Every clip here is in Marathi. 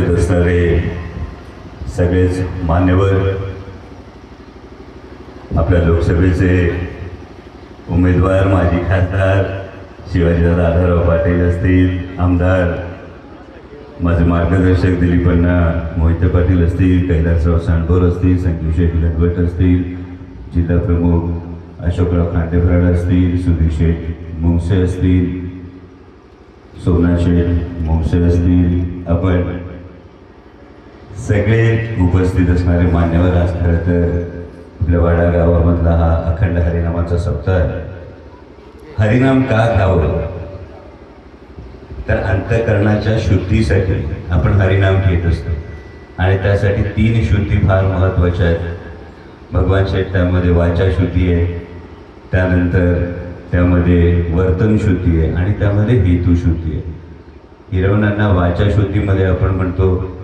उपस्थित असणारे सगळेच मान्यवर आपल्या लोकसभेचे उमेदवार माजी खासदार शिवाजीदादा आढळराव पाटील असतील आमदार माझे मार्गदर्शक दिलीपण्णा मोहिते पाटील असतील कैलासराव सांडोर असतील संजीव शेख लटवट असतील जिल्हा प्रमुख अशोकराव खांडेफराड असतील सुधीर शेठ मुंगसे असतील सोना शेठ मुंगसे असतील आपण सगळे उपस्थित असणारे मान्यवर आज खरं तर आपल्या वाडा गावामधला हा अखंड हरिनामाचा सप्ताह आहे. हरिनाम का गावं तर अंतकरणाच्या शुद्धीसाठी आपण हरिनाम घेत असतो. आणि त्यासाठी तीन शुद्धी फार महत्त्वाच्या आहेत. भगवान शेठ त्यामध्ये वाचा शुद्धी आहे त्यानंतर त्यामध्ये वर्तन शुद्धी आहे आणि त्यामध्ये हेतू शुद्धी आहे. हिरवणांना वाचा शुद्धीमध्ये आपण म्हणतो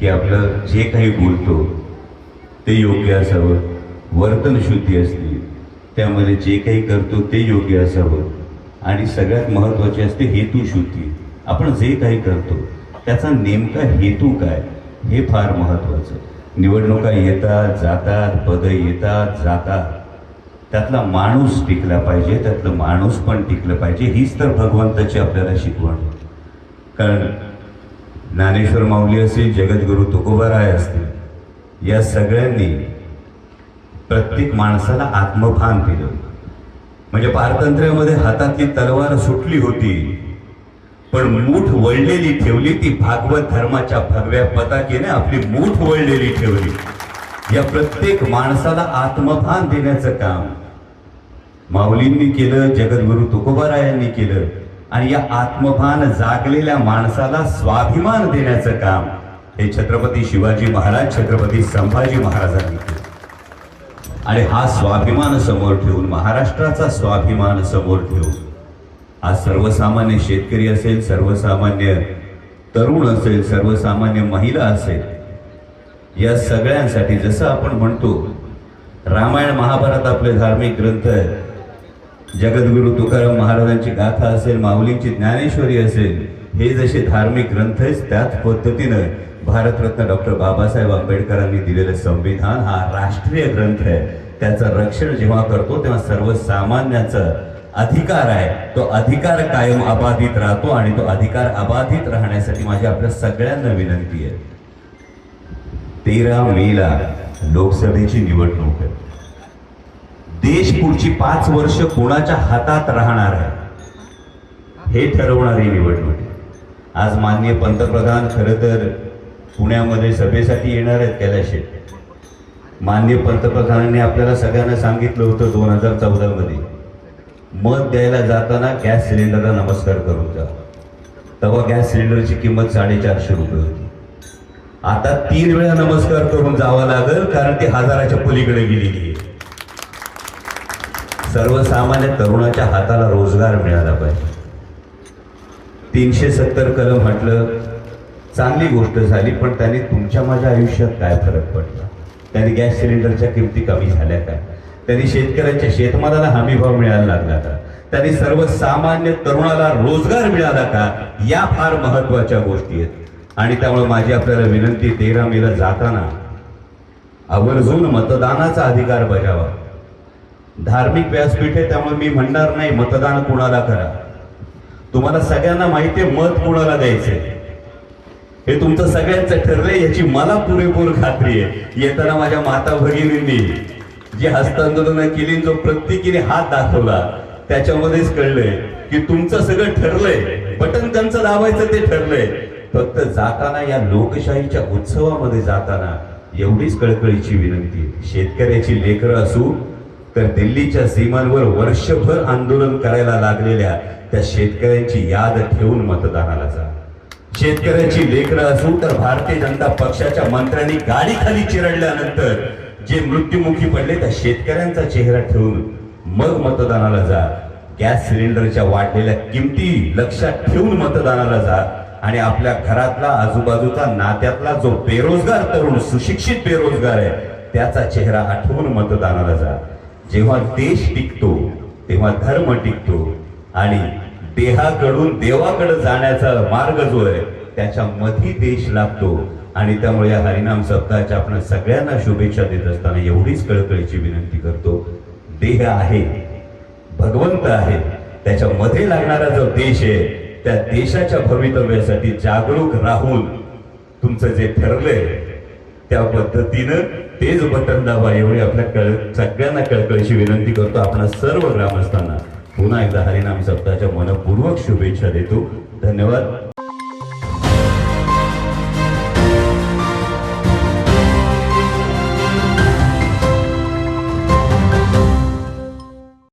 की आपलं जे काही बोलतो ते योग्य असावं. वर्तन शुद्धी असते त्यामध्ये जे काही करतो ते योग्य असावं. आणि सगळ्यात महत्त्वाची असते हेतू शुद्धी. आपण जे काही करतो त्याचा नेमका हेतू काय हे फार महत्त्वाचं. निवडणुका येतात जातात पदं येतात जातात. त्यातला माणूस टिकला पाहिजे त्यातलं माणूस पण टिकलं पाहिजे हीच तर भगवंताची आपल्याला शिकवण. कारण ज्ञानेश्वर माऊली असतील जगद्गुरु तुकोबाराय असतील. या सगळ्यांनी प्रत्येक माणसाला आत्मभान दिलं. म्हणजे पारतंत्र्यामध्ये हातातली तलवार सुटली होती पण मूठ वळलेली ठेवली ती भागवत धर्माच्या भगव्या पताकेने आपली मूठ वळलेली ठेवली. या प्रत्येक माणसाला आत्मभान देण्याचं काम माऊलींनी केलं जगद्गुरु तुकोबारायांनी केलं. आणि या आत्मभान जागलेल्या माणसाला स्वाभिमान देण्याचं काम हे छत्रपती शिवाजी महाराज छत्रपती संभाजी महाराजांनी केलं. आणि हा स्वाभिमान समोर ठेवून महाराष्ट्राचा स्वाभिमान समोर ठेवून आज सर्वसामान्य शेतकरी असेल सर्वसामान्य तरुण असेल सर्वसामान्य महिला असेल या सगळ्यांसाठी जसं आपण म्हणतो रामायण महाभारत आपले धार्मिक ग्रंथ आहेत जगद्गुरु तुकाराम महाराजांची गाथा असेल माऊलींची ज्ञानेश्वरी असेल हे जसे धार्मिक ग्रंथ आहेत त्याच पद्धतीनं भारतरत्न डॉक्टर बाबासाहेब आंबेडकरांनी दिलेलं संविधान हा राष्ट्रीय ग्रंथ आहे. त्याचं रक्षण जेव्हा करतो तेव्हा सर्वसामान्याचा अधिकार आहे. तो अधिकार कायम अबाधित राहतो आणि तो अधिकार अबाधित राहण्यासाठी माझी आपल्या सगळ्यांना विनंती आहे. तेरा मेला लोकसभेची निवडणूक आहे. देश पुढची पाच वर्ष कोणाच्या हातात राहणार आहे? हे ठरवणारी निवडणूक आज माननीय पंतप्रधान खरं तर पुण्यामध्ये सभेसाठी येणार आहेत कैलाशे. माननीय पंतप्रधानांनी आपल्याला सगळ्यांना सांगितलं होतं दोन हजार चौदामध्ये. मत द्यायला जाताना गॅस सिलेंडरला नमस्कार करून जा. तेव्हा गॅस सिलेंडरची किंमत साडेचारशे रुपये होती. आता तीन वेळा नमस्कार करून जावं लागेल कारण ती हजाराच्या पलीकडे गेलेली आहे. सर्वसामान्य तरुणाच्या हाताला रोजगार मिळाला पाहिजे. तीनशे सत्तर कलम म्हटलं चांगली गोष्ट झाली पण त्याने तुमच्या माझ्या आयुष्यात काय फरक पडला? त्याने गॅस सिलेंडरच्या किमती कमी झाल्या काय? त्यांनी शेतकऱ्यांच्या शेतमालाला हमीभाव मिळायला लागला का? त्यांनी सर्वसामान्य तरुणाला रोजगार मिळाला का? या फार महत्त्वाच्या गोष्टी आहेत. आणि त्यामुळे माझी आपल्याला विनंती तेरा मेला जाताना आवर्जून मतदानाचा अधिकार बजावा. धार्मिक व्यासपीठ आहे त्यामुळे मी म्हणणार नाही मतदान कुणाला करा. तुम्हाला सगळ्यांना माहिती आहे मत कुणाला द्यायचंय. हे तुमचं सगळ्यांचं ठरलंय याची मला पुरेपूर खात्री आहे. येताना माझ्या माता भगिनींनी जी हस्तांदोलन केली जो प्रत्येकीने हात दाखवला त्याच्यामध्येच कळलंय की तुमचं सगळं ठरलंय. बटन त्यांचं दाबायचं ते ठरलंय. फक्त जाताना या लोकशाहीच्या उत्सवामध्ये जाताना एवढीच कळकळीची विनंती शेतकऱ्याची लेकरं असू तर दिल्लीच्या सीमांवर वर्षभर आंदोलन करायला लागलेल्या त्या शेतकऱ्यांची याद ठेवून मतदानाला जा. शेतकऱ्याची लेकरं असून तर भारतीय जनता पक्षाच्या मंत्र्यांनी गाडी खाली चिरडल्यानंतर जे मृत्युमुखी पडले त्या शेतकऱ्यांचा चेहरा ठेवून मग मतदानाला जा. गॅस सिलेंडरच्या वाढलेल्या किमती लक्षात ठेवून मतदानाला जा आणि आपल्या घरातला आजूबाजूचा नात्यातला जो बेरोजगार तरुण सुशिक्षित बेरोजगार आहे त्याचा चेहरा आठवून मतदानाला जा. जेव्हा देश टिकतो तेव्हा धर्म टिकतो आणि देहाकडून देवाकडे जाण्याचा मार्ग जो आहे त्याच्यामध्ये देश लागतो आणि त्यामुळे या हरिनाम सप्ताहाच्या आपण सगळ्यांना शुभेच्छा देत असताना एवढीच कळकळीची विनंती करतो. देह आहे भगवंत आहे त्याच्यामध्ये लागणारा जो देश आहे त्या देशाच्या भवितव्यासाठी जागरूक राहून तुमचं जे ठरलंय त्या पद्धतीनं तेच बटन दाबा एवढी आपल्या कळ सगळ्यांना कळकळीची विनंती करतो आपण सर्व ग्रामस्थांना. पुन्हा एकदा हरिनाम सप्ताहाच्या मनपूर्वक शुभेच्छा देतो. धन्यवाद.